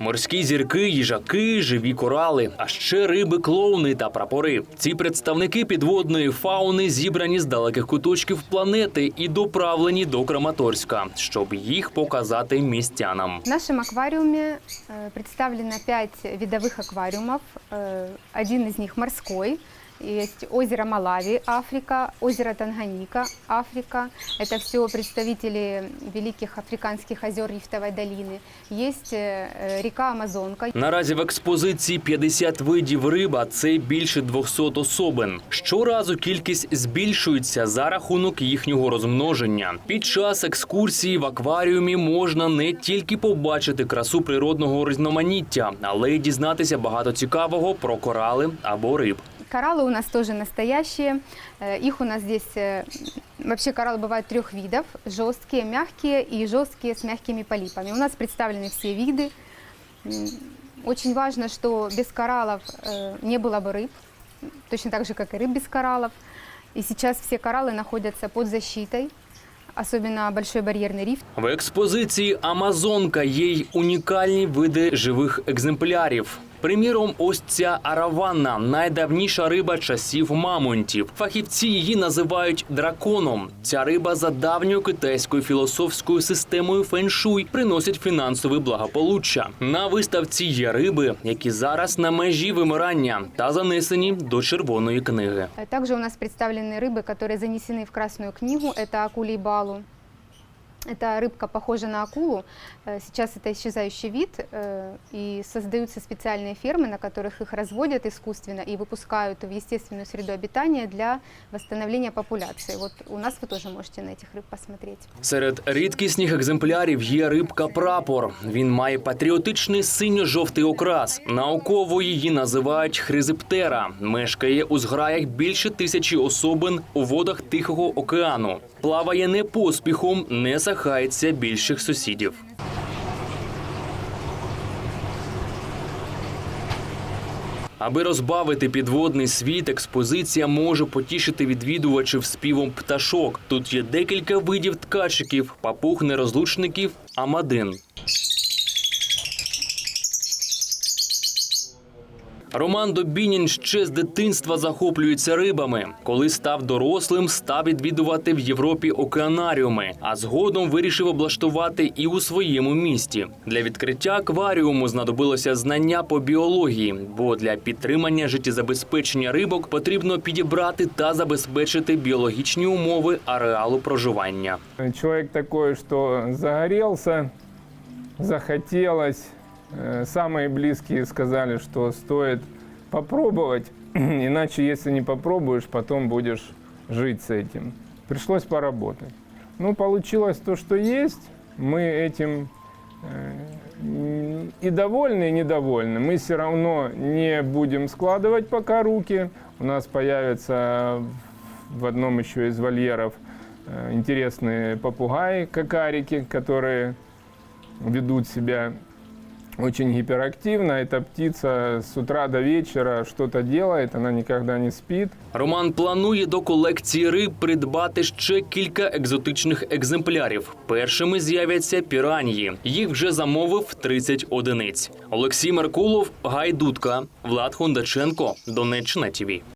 Морські зірки, їжаки, живі корали, а ще риби, клоуни та прапори. Ці представники підводної фауни зібрані з далеких куточків планети і доправлені до Краматорська, щоб їх показати містянам. В нашем аквариуме э, представлено пять видовых аквариумов. Э, Один из них морской. Есть озеро Малави, Африка, озеро Танганика, Африка. Это все представители великих африканских озер Рифтовой долины. Есть э, река Амазонка. Наразі в експозиції 50 видів риб, а це більше 200 особин. Щоразу кількість збільшується за рахунок їхнього розмноження. Під час екскурсії в акваріумі можна не тільки побачити красу природного різноманіття, але й дізнатися багато цікавого про корали або риб. Кораллы у нас тоже настоящие. Э, Их у нас здесь э, вообще кораллы бывают трех видов: жесткие, мягкие и жесткие с мягкими полипами. У нас представлены все виды. М, Очень важно, что без кораллов э, не было бы рыб, точно так же, как и рыб без кораллов. И сейчас все кораллы находятся под защитой, особенно большой барьерный риф. В експозиції Амазонка є й унікальні види живих екземплярів. Приміром, ось ця араванна найдавніша риба часів мамонтів. Фахівці її називають драконом. Ця риба за давньою китайською філософською системою феншуй приносить фінансове благополуччя. На виставці є риби, які зараз на межі вимирання та занесені до червоної книги. Э, Также у нас представлены рыбы, которые занесены в Красную книгу. Это акулий балу. Эта рыбка похожа на акулу. Э, Сейчас это исчезающий вид, э, и создаются специальные фермы, на которых их разводят искусственно и выпускают в естественную среду обитания для восстановления популяции. Вот у нас вы тоже можете на этих рыб посмотреть. Серед рідкісних екземплярів є рибка прапор. Він має патріотичний синьо-жовтий окрас. Науково її називають хризиптера. Мешкає у зграях більше тисячі особин у водах Тихого океану. Плаває не поспіхом, не сахається більших сусідів. Аби розбавити підводний світ, експозиція може потішити відвідувачів співом пташок. Тут є декілька видів ткачиків, папуг нерозлучників, амадин. Роман Добінін ще з дитинства захоплюється рибами. Коли став дорослим, став відвідувати в Європі океанаріуми, а згодом вирішив облаштувати і у своєму місті. Для відкриття акваріуму знадобилося знання по біології, бо для підтримання життєзабезпечення рибок потрібно підібрати та забезпечити біологічні умови ареалу проживання. Человек такой, что загорелся, захотелось. Э, Самые близкие сказали, что стоит попробовать, иначе если не попробуешь, потом будешь жить с этим. Пришлось поработать. Ну, получилось то, что есть. Мы этим э, и довольны, и недовольны. Мы все равно не будем складывать пока руки. У нас появится в одном еще из вольеров э, интересные попугаи, какарики, которые ведут себя очень гиперактивно. Эта птица с утра до вечера что-то делает, она никогда не спит. Роман планує до колекції риб придбати ще кілька екзотичних екземплярів. Першими з'являться піранії. Їх вже замовив 30 одиниць. Олексій Меркулов, Гай Дудка, Влад Хондаченко, Донеччина ТІВІ.